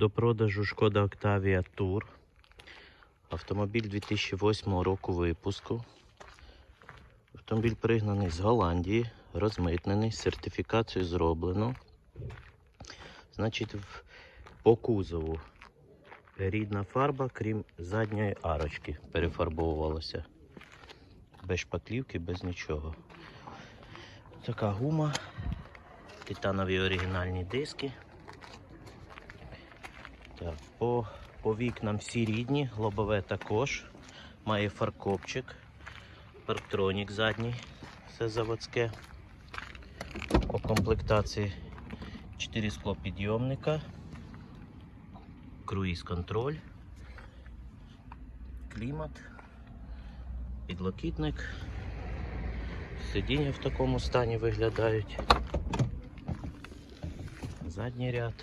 До продажу Шкода Octavia Tour. Автомобіль 2008 року випуску. Автомобіль пригнаний з Голландії, розмитнений, сертифікацію зроблено. Значить, по кузову рідна фарба, крім задньої арочки, перефарбовувалася. Без шпаклівки, без нічого. Така гума, титанові оригінальні диски. Так, по, по вікнам всі рідні, лобове також. Має фаркопчик, парктронік задній, все заводське. По комплектації 4 склопідйомника, круїз контроль, клімат, підлокітник. Сидіння в такому стані виглядають. Задній ряд.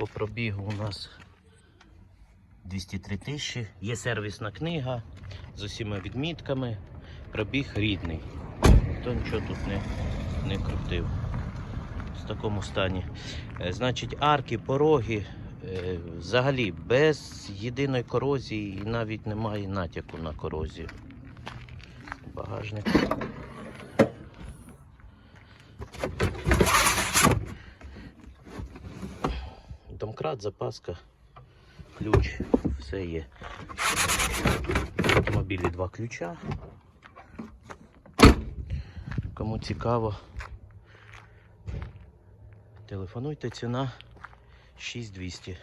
По пробігу у нас 203 тисячі. Є сервісна книга з усіма відмітками. Пробіг рідний. Ніхто нічого тут не, не крутив. В такому стані. Е, Значить, арки, пороги е, взагалі без єдиної корозії і навіть немає натяку на корозію. Багажник. Домкрат, запаска, ключ, все є. В автомобілі два ключа. Кому цікаво, телефонуйте ціна 6200.